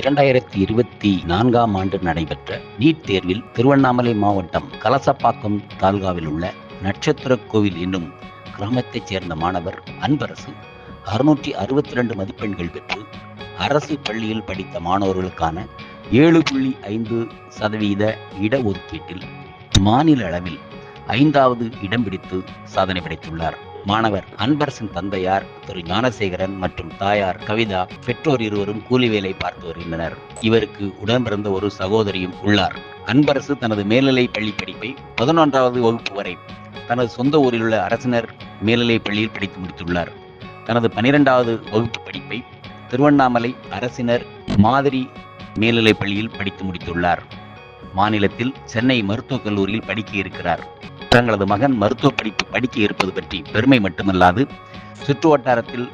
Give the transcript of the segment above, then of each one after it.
இரண்டாயிரத்தி இருபத்தி நான்காம் ஆண்டு நடைபெற்ற நீட் தேர்வில் திருவண்ணாமலை மாவட்டம் கலசப்பாக்கம் தாலுகாவில் உள்ள நட்சத்திர கோவில் என்னும் கிராமத்தைச் சேர்ந்த மாணவர் அன்பரசு அறுநூற்றி அறுபத்தி ரெண்டு மதிப்பெண்கள் பெற்று அரசு பள்ளியில் படித்த மாணவர்களுக்கான ஏழு புள்ளி ஐந்து சதவீத இடஒதுக்கீட்டில் மாநில அளவில் ஐந்தாவது இடம் பிடித்து சாதனை படைத்துள்ளார். மாணவர் அன்பரசன் தந்தையார் திரு ஞானசேகரன் மற்றும் தாயார் கவிதா பெற்றோர் இருவரும் கூலி வேலை பார்த்து வருகின்றனர். இவருக்கு உடன் பிறந்த ஒரு சகோதரியும் உள்ளார். அன்பரசு தனது மேல்நிலை பள்ளி படிப்பை பதினொன்றாவது வகுப்பு வரை தனது சொந்த ஊரில் உள்ள அரசினர் மேல்நிலை பள்ளியில் படித்து முடித்துள்ளார். தனது பனிரெண்டாவது வகுப்பு படிப்பை திருவண்ணாமலை அரசினர் மாதிரி மேல்நிலைப் பள்ளியில் படித்து முடித்துள்ளார். மாநிலத்தில் சென்னை மருத்துவக் கல்லூரியில் படிக்க இருக்கிறார். தங்களது மகன் மருத்துவ படிப்பு படிக்க இருப்பது பற்றி பெருமை மட்டுமல்லாது சுற்று வட்டாரத்தில்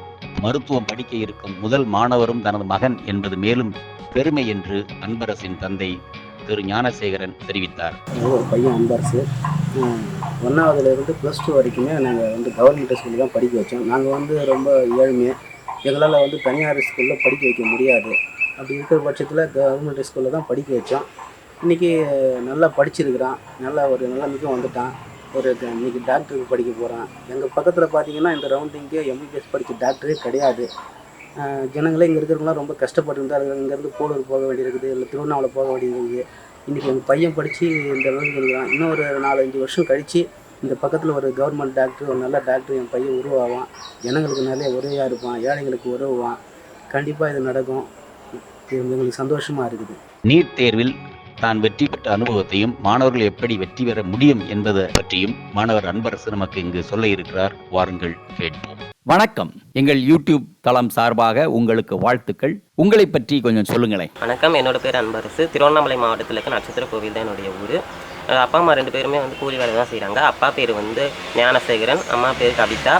மருத்துவம் படிக்க இருக்கும் முதல் மாணவரும் தனது மகன் என்பது மேலும் பெருமை என்று அன்பரசின் தந்தை திரு ஞானசேகரன் தெரிவித்தார். ஒரு பையன் அன்பரசு. ஒன்றாவதுலேருந்து ப்ளஸ் டூ வரைக்குமே நாங்கள் வந்து கவர்மெண்ட் ஸ்கூலில் தான் படிக்க வச்சோம். நாங்கள் வந்து ரொம்ப ஏழ்மை எங்களால் வந்து தனியார் ஸ்கூலில் படிக்க வைக்க முடியாது. அப்படி இருக்கிற பட்சத்தில் கவர்மெண்ட் ஸ்கூலில் தான் படிக்க வச்சோம். இன்றைக்கி நல்லா படிச்சிருக்கிறான். நல்லா ஒரு நிலைமைக்கும் வந்துட்டான் ஒரு இன்னைக்கு டாக்டருக்கு படிக்க போகிறான் எங்கள் பக்கத்தில் பார்த்தீங்கன்னா இந்த ரவுண்டிங்கே எம்பிபிஎஸ் படித்த டாக்டரே கிடையாது. ஜனங்களே இங்கே இருக்கிறவங்களாம் ரொம்ப கஷ்டப்பட்டு இருந்தாங்க இங்கேருந்து போலூர் போக வேண்டியிருக்குது இல்லை திருவண்ணாமலை போக வேண்டியிருக்குது. இன்றைக்கி எங்கள் பையன் படித்து இந்த அளவுக்கு இருக்கிறான் இன்னும் ஒரு நாலஞ்சு வருஷம் கழித்து இந்த பக்கத்தில் ஒரு கவர்மெண்ட் டாக்டர் ஒரு நல்ல டாக்டர் என் பையன் உருவாவான். ஜனங்களுக்கு நிறைய உதவியாக இருப்பான். ஏழைங்களுக்கு உதவுவான். கண்டிப்பாக இது நடக்கும். இது எங்களுக்கு சந்தோஷமாக இருக்குது. நீட் தேர்வில் தான் வெற்றி பெற்ற அனுபவத்தையும் மாணவர்கள் எப்படி வெற்றி பெற முடியும் என்பது பற்றியும் மாணவர் அன்பரசு நமக்கு இங்கு சொல்ல இருக்கிறார். வாருங்கள் கேட்போம். வணக்கம். எங்கள் யூடியூப் தளம் சார்பாக உங்களுக்கு வாழ்த்துக்கள். உங்களை பற்றி கொஞ்சம் சொல்லுங்களேன். வணக்கம். என்னோட பேர் அன்பரசு. திருவண்ணாமலை மாவட்டத்தில் இருக்க நட்சத்திர கோவில் தான் என்னுடைய ஊர். அப்பா அம்மா ரெண்டு பேருமே வந்து கூலி வேலை தான் செய்கிறாங்க அப்பா பேர் வந்து ஞானசேகரன் அம்மா பேர் கவிதா.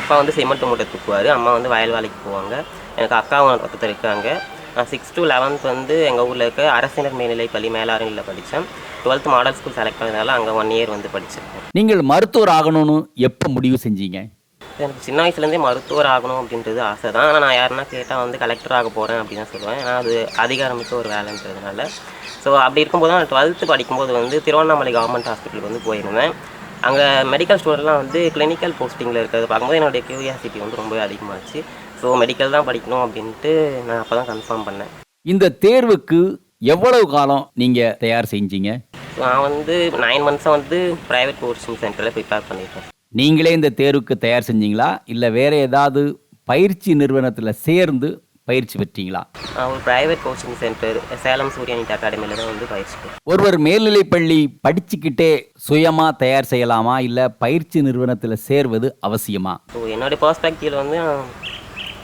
அப்பா வந்து சிமெண்ட் மூட்டை தூக்குவார். அம்மா வந்து வயல் வேலைக்கு போவாங்க. எனக்கு அக்காவும் ஒருத்தர் இருக்காங்க. நான் சிக்ஸ் டு லெவன்த் வந்து எங்கள் ஊரில் இருக்க அரசினர் மேல்நிலைப் பள்ளி மேலாரணியில் படித்தேன். டுவெல்த் மாடல் ஸ்கூல் செலக்ட் பண்ணதால அங்கே ஒன் இயர் வந்து படிச்சிருக்கேன். நீங்கள் மருத்துவர் ஆகணும்னு எப்போ முடிவு செஞ்சீங்க? எனக்கு சின்ன வயசுலேருந்தே மருத்துவர் ஆகணும் அப்படின்றது ஆசை தான் ஆனால் நான் யாருன்னா கேட்டால் வந்து கலெக்டர் ஆக போகிறேன் அப்படின்னு தான் சொல்லுவேன். ஏன்னா அது அதிகாரமிக்க ஒரு வேலைன்றதுனால. ஸோ அப்படி இருக்கும்போது நான் டுவெல்த்து படிக்கும்போது வந்து திருவண்ணாமலை கவர்மெண்ட் ஹாஸ்பிட்டலுக்கு வந்து போயிருந்தேன். அங்கே மெடிக்கல் ஸ்டோர்லாம் வந்து கிளினிக்கல் போஸ்டிங்கில் இருக்கிறது பார்க்கும்போது என்னுடைய கியூரியாசிட்டி வந்து ரொம்ப அதிகமாச்சு. ஸோ மெடிக்கல் தான் படிக்கணும் அப்படின்ட்டு நான் அப்போ தான் கன்ஃபார்ம் பண்ணேன். இந்த தேர்வுக்கு எவ்வளவு காலம் நீங்கள் தயார் செஞ்சீங்க? நான் வந்து நைன் மந்த்ஸாக வந்து ப்ரைவேட் கோச்சிங் சென்டரில் ப்ரிப்பேர் பண்ணியிருக்கேன் நீங்களே இந்த தேர்வுக்கு தயார் செஞ்சீங்களா? இல்லை வேற ஏதாவது பயிற்சி நிறுவனத்தில் சேர்ந்து பயிற்சி பெற்றீங்களா? ஒரு private coaching centre Salem Surya NEET அகாடமியில் தான் வந்து பயிற்சி. ஒருவர் மேல்நிலைப்பள்ளி படிச்சுக்கிட்டே சுயமாக தயார் செய்யலாமா? இல்லை பயிற்சி நிறுவனத்தில் சேர்வது அவசியமா? ஸோ என்னுடைய பர்ஸ்பெக்டிவில் வந்து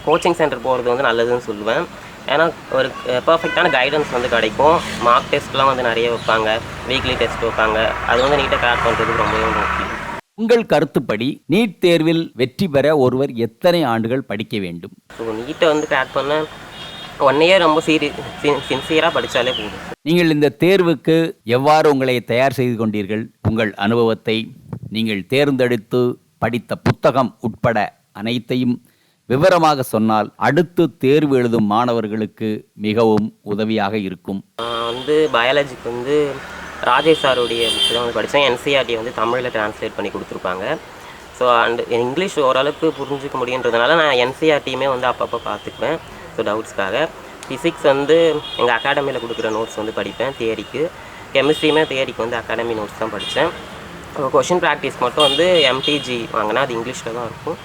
கோச்சிங் சென்டர் போகிறது வந்து நல்லதுன்னு சொல்லுவேன். ஏன்னா ஒரு பர்ஃபெக்டான கைடன்ஸ் வந்து கிடைக்கும். மார்க் டெஸ்ட்லாம் வந்து நிறைய வைப்பாங்க. வீக்லி டெஸ்ட் வைப்பாங்க. அது வந்து நீட்டாக கிராக் பண்ணுறதுக்கு ரொம்பவே முக்கியம். உங்கள் கருத்துப்படி நீட் தேர்வில் வெற்றி பெற ஒருவர் எத்தனை ஆண்டுகள் படிக்க வேண்டும்? ஸோ நீட்டை வந்து கிராக் பண்ண ஒன் இயர் ரொம்ப சீரி சின்சியராக படித்தாலே போதும். நீங்கள் இந்த தேர்வுக்கு எவ்வாறு உங்களை தயார் செய்து கொண்டீர்கள்? உங்கள் அனுபவத்தை நீங்கள் தேர்ந்தெடுத்து படித்த புத்தகம் உட்பட அனைத்தையும் விவரமாக சொன்னால் அடுத்து தேர்வு எழுதும் மாணவர்களுக்கு மிகவும் உதவியாக இருக்கும். நான் வந்து பயாலஜிக்கு வந்து ராஜேஷ் சாருடைய தான் வந்து படித்தேன் என்சிஆர்டியை வந்து தமிழில் ட்ரான்ஸ்லேட் பண்ணி கொடுத்துருப்பாங்க. ஸோ அண்ட் இங்கிலீஷ் ஓரளவுக்கு புரிஞ்சுக்க முடியுன்றதுனால நான் என்சிஆர்டியுமே வந்து அப்பப்போ பார்த்துக்குவேன். ஸோ டவுட்ஸ்க்காக ஃபிசிக்ஸ் வந்து எங்கள் அகாடமியில் கொடுக்குற நோட்ஸ் வந்து படிப்பேன் தியரிக்கு கெமிஸ்ட்ரியுமே தியரிக்கு வந்து அகாடமி நோட்ஸ் தான் படித்தேன் கொஷின் ப்ராக்டிஸ் மட்டும் வந்து எம்டிஜி வாங்கினா அது இங்கிலீஷில் தான் இருக்கும்.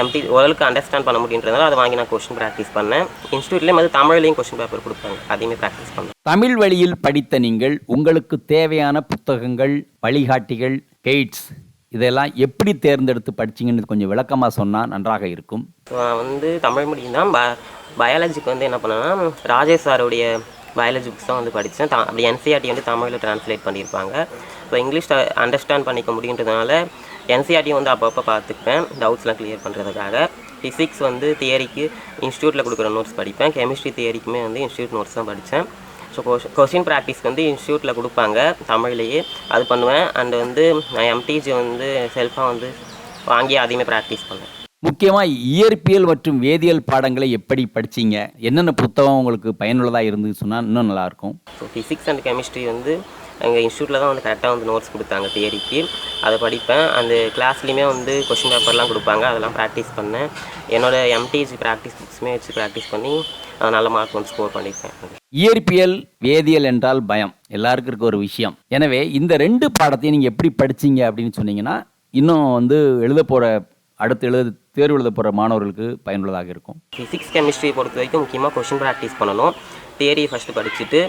எம்டி ஓரளவுக்கு அண்டர்ஸ்டாண்ட் பண்ண முடியுன்றதால அதை வாங்கி நான் கொஷின் ப்ராக்டிஸ் பண்ணேன். இன்ஸ்டியூட்லேயும் வந்து தமிழ்லேயும் கொஷின் பேப்பர் கொடுப்பாங்க அதையுமே ப்ராக்டிஸ் பண்ணேன் தமிழ் வழியில் படித்த நீங்கள் உங்களுக்கு தேவையான புத்தகங்கள் வழிகாட்டிகள் கைட்ஸ் இதெல்லாம் எப்படி தேர்ந்தெடுத்து படிச்சீங்கன்னு கொஞ்சம் விளக்கமாக சொன்னால் நன்றாக இருக்கும். நான் வந்து தமிழ் மீடியம் தான். ப பயாலஜிக்கு வந்து என்ன பண்ணேன்னா ராஜேஷ் சாருடைய பயாலஜி புக்ஸ் தான் வந்து படித்தேன் அப்படி என்சிஆர்டி வந்து தமிழில் ட்ரான்ஸ்லேட் பண்ணியிருப்பாங்க. ஸோ இங்கிலீஷ் அண்டர்ஸ்டாண்ட் பண்ணிக்க முடியுன்றதுனால என்சிஆர்டி வந்து அப்பப்போ பார்த்துப்பேன். டவுட்ஸ்லாம் கிளியர் பண்ணுறதுக்காக ஃபிசிக்ஸ் வந்து தியரிக்கு இன்ஸ்டியூட்டில் கொடுக்குற நோட்ஸ் படிப்பேன். கெமிஸ்ட்ரி தியரிக்குமே வந்து இன்ஸ்டியூட் நோட்ஸ் தான் படித்தேன் ஸோ கொஷின் ப்ராக்டிஸ் வந்து இன்ஸ்டியூட்டில் கொடுப்பாங்க. தமிழ்லேயே அது பண்ணுவேன். அண்ட் வந்து நான் எம்டிஜி வந்து செல்ஃபாக வந்து வாங்கி அதையுமே ப்ராக்டிஸ் பண்ணுவேன். முக்கியமாக இயற்பியல் மற்றும் வேதியியல் பாடங்களை எப்படி படிச்சீங்க? என்னென்ன புத்தகம் உங்களுக்கு பயனுள்ளதாக இருந்து சொன்னால் இன்னும் நல்லாயிருக்கும் ஸோ ஃபிசிக்ஸ் அண்ட் கெமிஸ்ட்ரி வந்து எங்கள் இன்ஸ்டியூட்டில் தான் வந்து கரெக்டாக வந்து நோட்ஸ் கொடுத்தாங்க தியரிக்கு அதை படிப்பேன். அந்த கிளாஸ்லேயுமே வந்து கொஷின் பேப்பர்லாம் கொடுப்பாங்க. அதெல்லாம் ப்ராக்டிஸ் பண்ணேன். என்னோட எம்டிஜி ப்ராக்டிஸ் புக்ஸுமே வச்சு ப்ராக்டிஸ் பண்ணி நல்ல மார்க் வந்து ஸ்கோர் பண்ணியிருக்கேன். இயற்பியல் வேதியியல் என்றால் பயம். எல்லாருக்கும் இருக்க ஒரு விஷயம். எனவே இந்த ரெண்டு பாடத்தையும் நீங்கள் எப்படி படிச்சீங்க அப்படின்னு சொன்னீங்கன்னா இன்னும் வந்து எழுத போகிற அடுத்து எழுத தேர்வு எழுத போகிற மாணவர்களுக்கு பயனுள்ளதாக இருக்கும். ஃபிசிக்ஸ் கெமிஸ்ட்ரியை பொறுத்த வரைக்கும் முக்கியமாக கொஷின் ப்ராக்டிஸ் பண்ணணும். தியரி ஃபஸ்ட்டு படிச்சுட்டு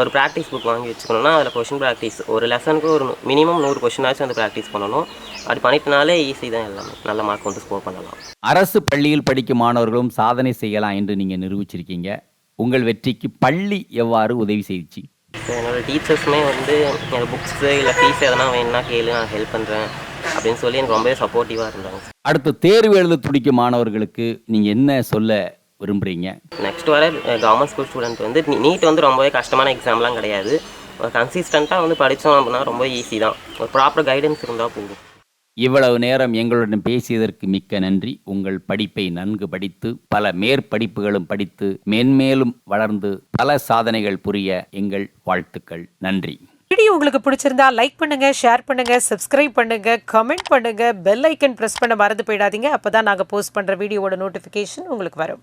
ஒரு ப்ராக்டிஸ் புக் வாங்கி வச்சுக்கணும்னா அதில் கொஷின் ப்ராக்டிஸ் ஒரு லெசனுக்கு ஒரு மினிமம் நூறு கொஷினாச்சும் வந்து ப்ராக்டிஸ் பண்ணணும். அப்படி பண்ணிட்டனாலே ஈஸி தான் எல்லாமே. நல்ல மார்க் வந்து ஸ்கோர் பண்ணலாம். அரசு பள்ளியில் படிக்கும் மாணவர்களும் சாதனை செய்யலாம் என்று நீங்கள் நிரூபிச்சிருக்கீங்க. உங்கள் வெற்றிக்கு பள்ளி எவ்வாறு உதவி செய்துச்சு? ஸோ என்னோட டீச்சர்ஸுமே வந்து எனக்கு புக்ஸு இல்லை ஃபீஸ் எதனா வேணும்னா கேளு நான் ஹெல்ப் பண்ணுறேன் அப்படின்னு சொல்லி எனக்கு ரொம்பவே சப்போர்ட்டிவாக இருந்தாங்க. அடுத்து தேர்வு எழுத துடிக்கும் மாணவர்களுக்கு நீங்கள் என்ன சொல்ல விரும்புகிறீங்க நெக்ஸ்ட் வர கவர்மெண்ட் ஸ்கூல் ஸ்டூடெண்ட் வந்து நீட் வந்து ரொம்பவே கஷ்டமான எக்ஸாம்லாம் கிடையாது. ஒரு கன்சிஸ்டண்ட்டாக வந்து படித்தோம் அப்படின்னா ரொம்ப ஈஸி தான். ஒரு ப்ராப்பர் கைடன்ஸ் இருந்தால் போதும். இவ்வளவு நேரம் எங்களுடன் பேசியதற்கு மிக்க நன்றி. உங்கள் படிப்பை நன்கு படித்து பல மேற்படிப்புகளும் படித்து மென்மேலும் வளர்ந்து பல சாதனைகள் புரிய எங்கள் வாழ்த்துக்கள். நன்றி. வீடியோ உங்களுக்கு பிடிச்சிருந்தா லைக் பண்ணுங்க ஷேர் பண்ணுங்க சப்ஸ்கிரைப் பண்ணுங்க கமெண்ட் பண்ணுங்க பெல் ஐக்கன் பிரஸ் பண்ண மறந்து போயிடாதீங்க. அப்பதான் நாங்க போஸ்ட் பண்ற வீடியோவோட நோட்டிபிகேஷன் உங்களுக்கு வரும்.